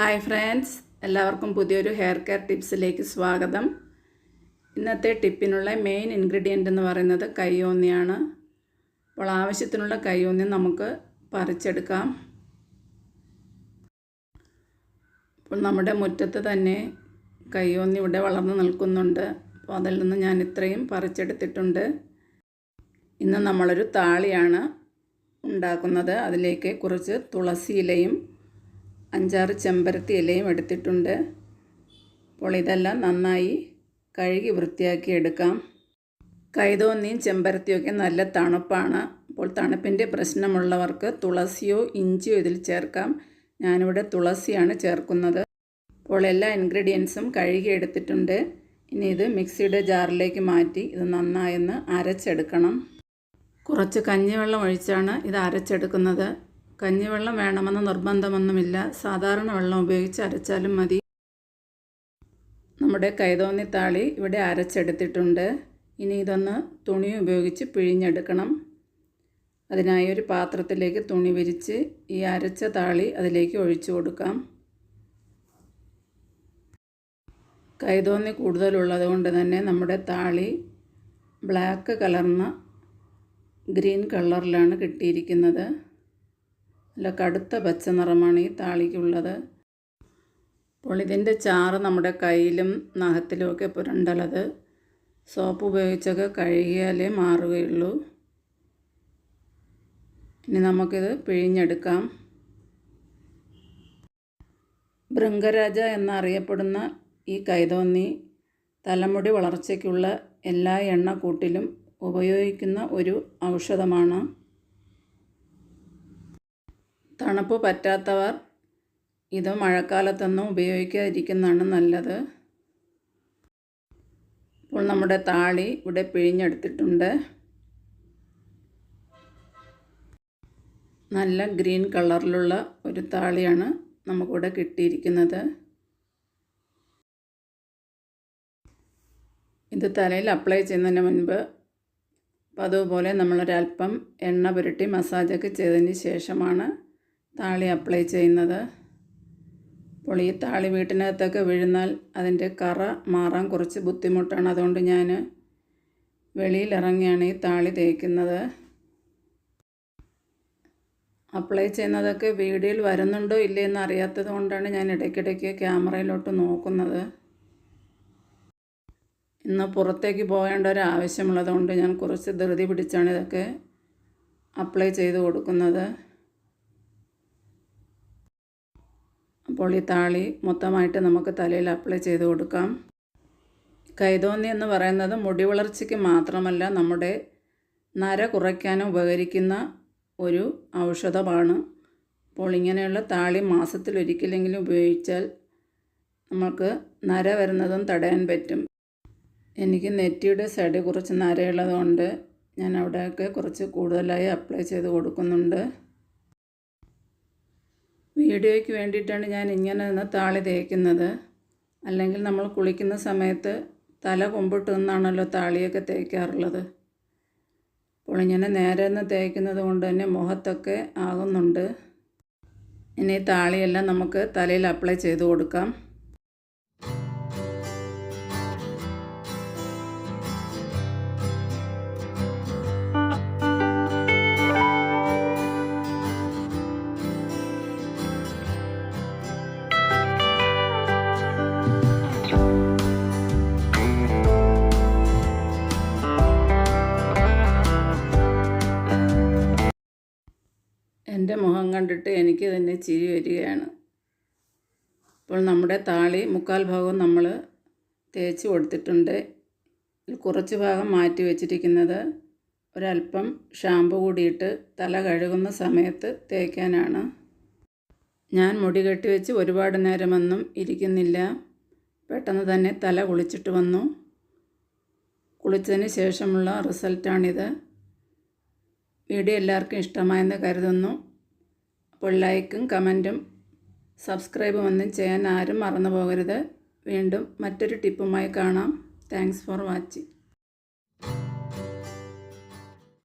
Hi friends എല്ലാവർക്കും പുതിയൊരു hair care ടിപ്സിലേക്ക് സ്വാഗതം. ഇന്നത്തെ ടിപ്പിനുള്ള മെയിൻ ഇൻഗ്രീഡിയന്റ് എന്ന് പറയുന്നത് കയ്യോന്നിയാണ്. അപ്പോൾ ആവശ്യത്തിനുള്ള കയ്യോന്നി നമുക്ക് പറിച്ചെടുക്കാം. അപ്പോൾ നമ്മുടെ മുറ്റത്ത് തന്നെ കയ്യോന്നി ഇവിടെ വളർന്നു നിൽക്കുന്നുണ്ട്. അപ്പോൾ അതിൽ നിന്ന് ഞാൻ ഇത്രയും പറിച്ചെടുത്തിട്ടുണ്ട്. ഇന്ന് നമ്മളൊരു താളിയാണ് ഉണ്ടാക്കുന്നത്. അതിലേക്ക് കുറച്ച് തുളസി ഇലയും അഞ്ചാറ് ചെമ്പരത്തി ഇലയും എടുത്തിട്ടുണ്ട്. അപ്പോൾ ഇതെല്ലാം നന്നായി കഴുകി വൃത്തിയാക്കി എടുക്കാം. കൈതോന്നിയും ചെമ്പരത്തിയൊക്കെ നല്ല തണുപ്പാണ്. അപ്പോൾ തണുപ്പിന്റെ പ്രശ്നമുള്ളവർക്ക് തുളസിയോ ഇഞ്ചിയോ ഇതിൽ ചേർക്കാം. ഞാനിവിടെ തുളസിയാണ് ചേർക്കുന്നത്. അപ്പോൾ എല്ലാ ഇൻഗ്രീഡിയൻസും കഴുകി എടുത്തിട്ടുണ്ട്. ഇനി ഇത് മിക്സിയുടെ ജാറിലേക്ക് മാറ്റി ഇത് നന്നായൊന്ന് അരച്ചെടുക്കണം. കുറച്ച് കഞ്ഞിവെള്ളം ഒഴിച്ചാണ് ഇത് അരച്ചെടുക്കുന്നത്. കഞ്ഞിവെള്ളം വേണമെന്ന നിർബന്ധമൊന്നുമില്ല. സാധാരണ വെള്ളം ഉപയോഗിച്ച് അരച്ചാലും മതി. നമ്മുടെ കൈതോന്നിത്താളി ഇവിടെ അരച്ചെടുത്തിട്ടുണ്ട്. ഇനി ഇതൊന്ന് തുണി ഉപയോഗിച്ച് പിഴിഞ്ഞെടുക്കണം. അതിനായി ഒരു പാത്രത്തിലേക്ക് തുണി വിരിച്ച് ഈ അരച്ച താളി അതിലേക്ക് ഒഴിച്ചു കൊടുക്കാം. കൈതോന്നി കൂടുതലുള്ളത് കൊണ്ട് തന്നെ നമ്മുടെ താളി ബ്ലാക്ക് കലർന്ന ഗ്രീൻ കളറിലാണ് കിട്ടിയിരിക്കുന്നത്. നല്ല കടുത്ത പച്ച നിറമാണ് ഈ താളിക്കുള്ളത്. അപ്പോൾ ഇതിന്റെ ചാറ് നമ്മുടെ കയ്യിലും നഖത്തിലുമൊക്കെ പുരണ്ടലത് സോപ്പ് ഉപയോഗിച്ചൊക്കെ കഴുകിയാലേ മാറുകയുള്ളൂ. ഇനി നമുക്കിത് പിഴിഞ്ഞെടുക്കാം. ഭൃംഗരാജ എന്നറിയപ്പെടുന്ന ഈ കൈതോന്നി തലമുടി വളർച്ചയ്ക്കുള്ള എല്ലാ എണ്ണക്കൂട്ടിലും ഉപയോഗിക്കുന്ന ഒരു ഔഷധമാണ്. തണുപ്പ് പറ്റാത്തവർ ഇത് മഴക്കാലത്തൊന്നും ഉപയോഗിക്കാതിരിക്കുന്നതാണ് നല്ലത്. ഇപ്പോൾ നമ്മുടെ താളി ഇവിടെ പിഴിഞ്ഞെടുത്തിട്ടുണ്ട്. നല്ല ഗ്രീൻ കളറിലുള്ള ഒരു താളിയാണ് നമുക്കിവിടെ കിട്ടിയിരിക്കുന്നത്. ഇത് തലയിൽ അപ്ലൈ ചെയ്യുന്നതിന് മുൻപ് അപ്പോൾ അതുപോലെ നമ്മളൊരല്പം എണ്ണ പുരട്ടി മസാജൊക്കെ ചെയ്തതിന് ശേഷമാണ് താളി അപ്ലൈ ചെയ്യുന്നത്. അപ്പോൾ ഈ താളി വീട്ടിനകത്തൊക്കെ വീഴുന്നാൽ അതിന്റെ കറ മാറാൻ കുറച്ച് ബുദ്ധിമുട്ടാണ്. അതുകൊണ്ട് ഞാൻ വെളിയിലിറങ്ങിയാണ് ഈ താളി തേക്കുന്നത്. അപ്ലൈ ചെയ്യുന്നതൊക്കെ വീഡിയോയിൽ വരുന്നുണ്ടോ ഇല്ലേ എന്ന് അറിയാത്തത് കൊണ്ടാണ് ഞാൻ ഇടയ്ക്കിടയ്ക്ക് ക്യാമറയിലോട്ട് നോക്കുന്നത്. ഇന്ന് പുറത്തേക്ക് പോകേണ്ട ഒരു ആവശ്യമുള്ളതുകൊണ്ട് ഞാൻ കുറച്ച് ധൃതി പിടിച്ചാണ് ഇതൊക്കെ അപ്ലൈ ചെയ്ത് കൊടുക്കുന്നത്. അപ്പോൾ ഈ താളി മൊത്തമായിട്ട് നമുക്ക് തലയിൽ അപ്ലൈ ചെയ്ത് കൊടുക്കാം. കൈതോന്നി എന്ന് പറയുന്നത് മുടി വളർച്ചയ്ക്ക് മാത്രമല്ല നമ്മുടെ നര കുറയ്ക്കാനും ഉപകരിക്കുന്ന ഒരു ഔഷധമാണ്. അപ്പോൾ ഇങ്ങനെയുള്ള താളി മാസത്തിലൊരിക്കലെങ്കിലും ഉപയോഗിച്ചാൽ നമുക്ക് നര വരുന്നതും തടയാൻ പറ്റും. എനിക്ക് നെറ്റിയുടെ സൈഡിൽ കുറച്ച് നരയുള്ളതുകൊണ്ട് ഞാൻ അവിടെയൊക്കെ കുറച്ച് കൂടുതലായി അപ്ലൈ ചെയ്ത് കൊടുക്കുന്നുണ്ട്. വീഡിയോയ്ക്ക് വേണ്ടിയിട്ടാണ് ഞാൻ ഇങ്ങനെ നിന്ന് താളി തേക്കുന്നത്. അല്ലെങ്കിൽ നമ്മൾ കുളിക്കുന്ന സമയത്ത് തല കൊമ്പിട്ട് നിന്നാണല്ലോ താളിയൊക്കെ തേക്കാറുള്ളത്. അപ്പോൾ ഇങ്ങനെ നേരെ നിന്ന് തേക്കുന്നത് കൊണ്ട് തന്നെ മുഖത്തൊക്കെ ആകുന്നുണ്ട്. ഇനി താളിയെല്ലാം നമുക്ക് തലയിൽ അപ്ലൈ ചെയ്ത് കൊടുക്കാം. എന്റെ മുഖം കണ്ടിട്ട് എനിക്ക് തന്നെ ചിരി വരികയാണ്. അപ്പോൾ നമ്മുടെ താളി മുക്കാൽ ഭാഗവും നമ്മൾ തേച്ച് കൊടുത്തിട്ടുണ്ട്. കുറച്ച് ഭാഗം മാറ്റി വെച്ചിരിക്കുന്നത് ഒരല്പം ഷാമ്പു കൂടിയിട്ട് തല കഴുകുന്ന സമയത്ത് തേക്കാനാണ്. ഞാൻ മുടി കെട്ടി വെച്ച് ഒരുപാട് നേരമൊന്നും ഇരിക്കുന്നില്ല. പെട്ടെന്ന് തന്നെ തല കുളിച്ചിട്ട് വന്നു. കുളിച്ചതിന് ശേഷമുള്ള റിസൾട്ടാണിത്. വീഡിയോ എല്ലാവർക്കും ഇഷ്ടമായെന്ന് കരുതുന്നു. അപ്പോൾ ലൈക്കും കമന്റും സബ്സ്ക്രൈബും ഒന്നും ചെയ്യാൻ ആരും മറന്നു പോകരുത് വീണ്ടും മറ്റൊരു ടിപ്പുമായി കാണാം. Thanks for watching.